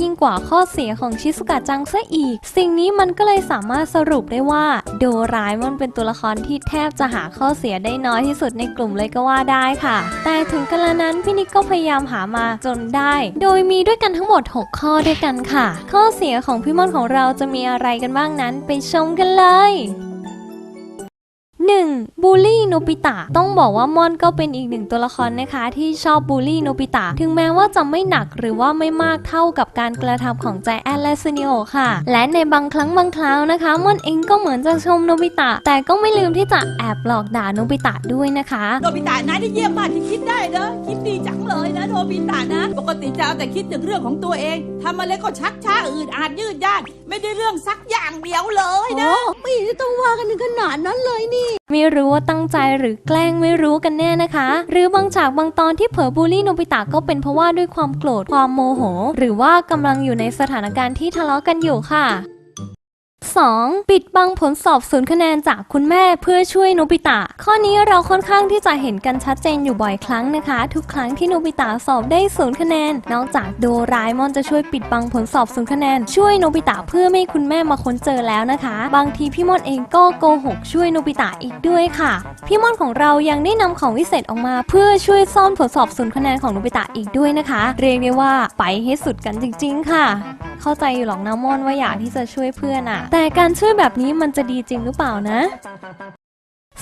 ยิ่งกว่าข้อเสียของชิสุกะจังซะอีก สิ่งนี้มันก็เลยสามารถสรุปได้ว่า โดร้าเอมอนเป็นตัวละครที่แทบจะหาข้อเสียได้น้อยที่สุดในกลุ่มเลยก็ว่าได้ค่ะ แต่ถึงกระนั้นพี่นิกก็พยายามหามาจนได้ โดยมีด้วยกันทั้งหมด 6 ข้อด้วยกันค่ะ ข้อเสียของพี่ม่อนของเราจะมีอะไรกันบ้างนั้นไปชมกันเลย 1. บูลลี่โนบิตะต้องบอกว่ามอนก็เป็นอีกหนึ่งตัวละครนะคะ ที่ชอบบูลลี่โนบิตะถึงแม้ว่าจะไม่หนักหรือว่าไม่มากเท่ากับการกระทำของใจแอนและซูนิโอค่ะ และในบางครั้งบางคราวนะคะมอนเองก็เหมือนจะชมโนบิตะ แต่ก็ไม่ลืมที่จะแอบหลอกด่าโนบิตะด้วยนะคะโนบิตะนะที่เยี่ยมมากที่คิดได้นะคิดดีจังเลยนะโนบิตะนะ ปกติจะเอาแต่คิดถึงเรื่องของตัวเองทำอะไรก็ชักช้าอืดอาดยืดยาดไม่ได้เรื่องสักอย่างเดียวเลยนะไม่เห็นจะต้องว่ากันถึงขนาดนั้นเลยนี่ ไม่รู้ว่าตั้งใจหรือแกล้งไม่รู้กันแน่นะคะ หรือบางฉากบางตอนที่เผลอบูลลี่โนบิตะก็เป็นเพราะว่าด้วยความโกรธความโมโห หรือว่ากำลังอยู่ในสถานการณ์ที่ทะเลาะกันอยู่ค่ะ 2. ปิดบังผลสอบศูนย์คะแนนจากคุณแม่เพื่อช่วยโนบิตะ ข้อนี้เราค่อนข้างที่จะเห็นกันชัดเจนอยู่บ่อยครั้งนะคะ ทุกครั้งที่โนบิตะสอบได้ศูนย์คะแนน นอกจากโดราเอมอนจะช่วยปิดบังผลสอบศูนย์คะแนน ช่วยโนบิตะเพื่อไม่ให้คุณแม่มาค้นเจอแล้วนะคะ บางทีพี่มอนเองก็โกหกช่วยโนบิตะอีกด้วยค่ะ พี่มอนของเรายังได้นำของวิเศษออกมา เพื่อช่วยซ่อนผลสอบศูนย์คะแนนของโนบิตะอีกด้วยนะคะ เรียกได้ว่าไปให้สุดกันจริง ๆ ค่ะ เข้าใจอยู่หรอกนะมอนว่าอยากที่จะช่วยเพื่อนอะแต่การช่วยแบบนี้มันจะดีจริงหรือเปล่านะ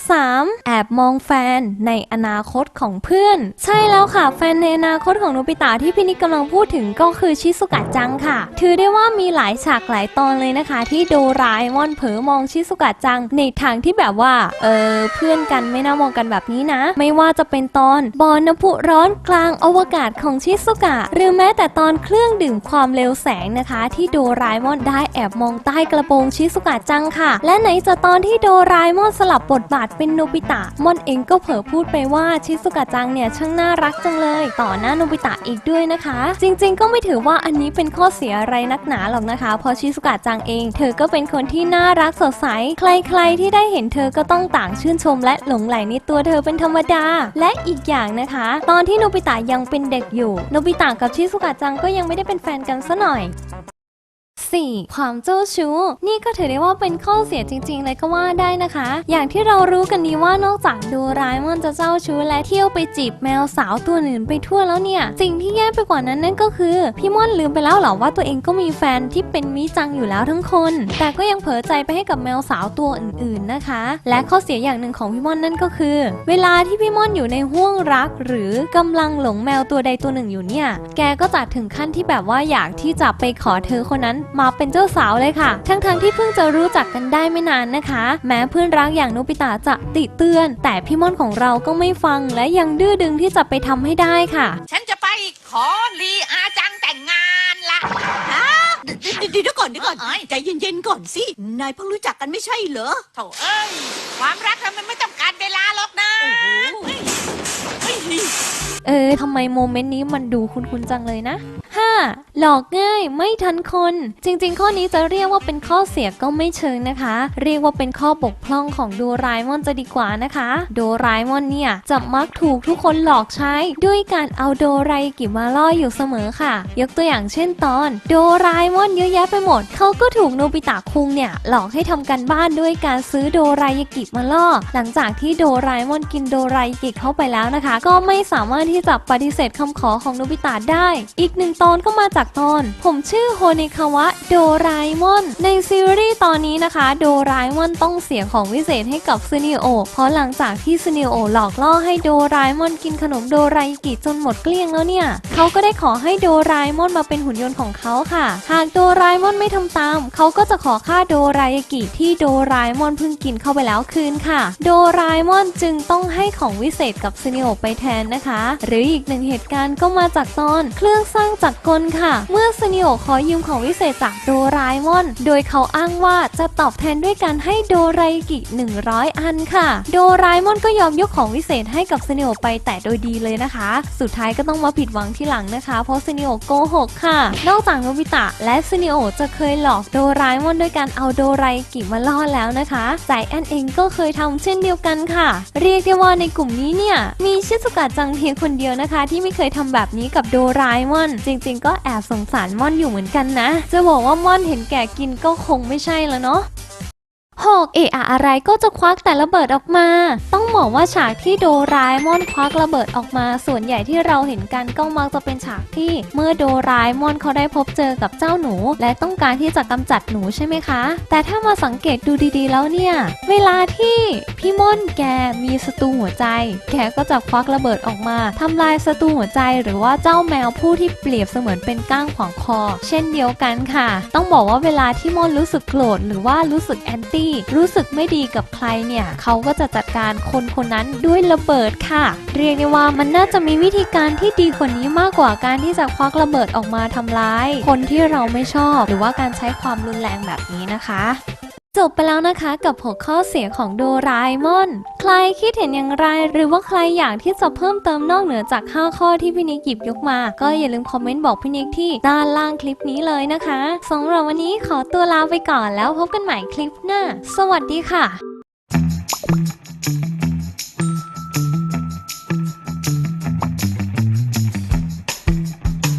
3. แอบมองแฟนในอนาคตของเพื่อน ใช่แล้วค่ะ แฟนในอนาคตของโนบิตะที่พี่นิกกำลังพูดถึงก็คือชิสุกะจังค่ะ ถือได้ว่ามีหลายฉากหลายตอนเลยนะคะ ที่โดราเอมอนเผลอมองชิสุกะจัง ในทางที่แบบว่า เออเพื่อนกันไม่น่ามองกันแบบนี้นะ ไม่ว่าจะเป็นตอนบอลน้ำพุร้อนกลางอวกาศของชิสุกะ หรือแม้แต่ตอนเครื่องดื่มความเร็วแสงนะคะ ที่โดราเอมอนได้แอบมองใต้กระโปรงชิสุกะจังค่ะ และไหนจะตอนที่โดราเอมอนสลับบทบาทเป็นโนบิตะมอนเองก็เผอพูดไปว่าชิสุกะจังเนี่ยช่างน่ารักจังเลย ต่อหน้าโนบิตะอีกด้วยนะคะ จริงๆ ก็ไม่ถือว่าอันนี้เป็นข้อเสียอะไรนักหนาหรอกนะคะ เพราะชิสุกะจังเอง เธอก็เป็นคนที่น่ารักสดใส ใครๆที่ได้เห็นเธอก็ต้องต่างชื่นชมและหลงไหลในตัวเธอเป็นธรรมดา และอีกอย่างนะคะ ตอนที่โนบิตะยังเป็นเด็กอยู่โนบิตะกับชิสุกะจังก็ยังไม่ได้เป็นแฟนกันซะหน่อย 4. ความเจ้าชู้ นี่ก็ถือได้ว่าเป็นข้อเสียจริง ๆ เลยก็ว่าได้นะคะ อย่างที่เรารู้กันดีว่านอกจากโดราเอมอนจะเจ้าชู้และเที่ยวไปจีบแมวสาวตัวอื่นไปทั่วแล้วเนี่ย สิ่งที่แย่ไปกว่านั้นนั่นก็คือ พี่ม่อนลืมไปแล้วเหรอว่าตัวเองก็มีแฟนที่เป็นมิจังอยู่แล้วทั้งคน แต่ก็ยังเผลอใจไปให้กับแมวสาวตัวอื่น ๆนะคะ และข้อเสียอย่างหนึ่งของพี่ม่อนนั่นก็คือ เวลาที่พี่ม่อนอยู่ในห่วงรัก หรือกำลังหลงแมวตัวใดตัวหนึ่งอยู่เนี่ย แกก็จะถึงขั้นที่แบบว่าอยากที่จะไปขอเธอคนนั้นมาเป็นเจ้าสาวเลยค่ะ ทั้งๆที่เพิ่งจะรู้จักกันได้ไม่นานนะคะ แม้เพื่อนรักอย่างโนบิตะจะติเตือน แต่พี่ม่อนของเราก็ไม่ฟังและยังดื้อดึงที่จะไปทำให้ได้ค่ะ ฉันจะไปขอลีอาจังแต่งงานละเดี๋ยวเดี๋ยวก่อนเดี๋ยวก่อนเอ้ยใจเย็นๆก่อนสินายเพิ่งรู้จักกันไม่ใช่เหรอโถเอ้ย ความรักน่ะมันไม่ต้องการเวลาหรอกนะโอ้โหเฮ้ยเฮ้ย เออทำไมโมเมนต์นี้มันดูคุ้นๆจังเลยนะ 5. หลอกง่ายไม่ทันคน จริงๆ ข้อนี้จะเรียกว่าเป็นข้อเสียก็ไม่เชิงนะคะ เรียกว่าเป็นข้อบกพร่องของโดราเอมอนจะดีกว่านะคะ โดราเอมอนเนี่ยจะมักถูกทุกคนหลอกใช้ ด้วยการเอาโดรายกิมาล่ออยู่เสมอค่ะ ยกตัวอย่างเช่นตอน โดราเอมอนเยอะแยะไปหมด เขาก็ถูกโนบิตะคุงเนี่ยหลอกให้ทำการบ้านด้วยการซื้อโดรายกิมาล่อ หลังจากที่โดราเอมอนกินโดรายกิเข้าไปแล้วนะคะ ก็ไม่สามารถที่จะปฏิเสธคำขอของโนบิตะได้ อีกหนึ่งตอนก็มาจากตอน ผมชื่อโฮเนคาวะโดราเอมอน ในซีรีส์ตอนนี้นะคะ โดราเอมอนต้องเสียของวิเศษให้กับซูนิโอ เพราะหลังจากที่ซูนิโอหลอกล่อให้โดราเอมอนกินขนมโดรายกิจนหมดเกลี้ยงแล้วเนี่ย เขาก็ได้ขอให้โดราเอมอนมาเป็นหุ่นยนต์ของเขาค่ะ หากโดราเอมอนไม่ทำตาม เขาก็จะขอค่าโดรายกิที่โดราเอมอนเพิ่งกินเข้าไปแล้วคืนค่ะ โดราเอมอนจึงต้องให้ของวิเศษกับซูนิโอไปแทนนะคะ หรืออีกหนึ่งเหตุการณ์ก็มาจากตอน เครื่องสร้างจักรกลค่ะ เมื่อซูนิโอขอยืมของวิเศษจากโดราเอมอน โดยเขาอ้างว่าจะตอบแทนด้วยการให้โดไรกิ 100 อันค่ะ โดราเอมอนก็ยอมยกของวิเศษให้กับซูนิโอไปแต่โดยดีเลยนะคะ สุดท้ายก็ต้องมาผิดหวังที่หลังนะคะ เพราะซูนิโอโกหกค่ะ นอกจากโนบิตะและซูนิโอจะเคยหลอกโดราเอมอนด้วยการเอาโดไรกิมาล่อแล้วนะคะใจแอนเองก็เคยทำเช่นเดียวกันค่ะ เรียกได้ว่าในกลุ่มนี้เนี่ยมีชิสุกะจังเพียงคนเดียวนะคะ ที่ไม่เคยทำแบบนี้กับโดราเอมอนจริงๆ ก็แอบสงสารม่อนอยู่เหมือนกันนะ จะบอกว่าม่อนเห็นแก่กินก็คงไม่ใช่แล้วเนาะ หอกเอะอะอะไรก็จะควักแต่ระเบิดออกมา ต้องบอกว่าฉากที่โดราเอมอนควักระเบิดออกมา ส่วนใหญ่ที่เราเห็นกันก็มักจะเป็นฉากที่ เมื่อโดราเอมอนเขาได้พบเจอกับเจ้าหนู และต้องการที่จะกำจัดหนูใช่ไหมคะ แต่ถ้ามาสังเกตดูดีๆ แล้วเนี่ย เวลาที่พี่ม่อนแกมีศัตรูหัวใจ แกก็จะควักระเบิดออกมาทำลายศัตรูหัวใจ หรือว่าเจ้าแมวผู้ที่เปรียบเสมือนเป็นก้างขวางคอ เช่นเดียวกันค่ะ ต้องบอกว่าเวลาที่ม่อนรู้สึกโกรธหรือว่ารู้สึกแอนตี้รู้สึกไม่ดีกับใครเนี่ยเขาก็จะจัดการคนคนนั้นด้วยระเบิดค่ะ เรียกได้ว่ามันน่าจะมีวิธีการที่ดีกว่านี้มากกว่าการที่จะควักระเบิดออกมาทำร้าย คนที่เราไม่ชอบ หรือว่าการใช้ความรุนแรงแบบนี้นะคะ จบไปแล้วนะคะกับหัวข้อเสียของโดราเอมอน ใครคิดเห็นอย่างไร หรือว่าใครอยากที่จะเพิ่มเติมนอกเหนือจาก 5 ข้อที่พี่นิกหยิบยกมา ก็อย่าลืมคอมเมนต์บอกพี่นิกที่ด้านล่างคลิปนี้เลยนะคะสำหรับวันนี้ขอตัวลาไปก่อนแล้วพบกันใหม่คลิปหน้า สวัสดีค่ะ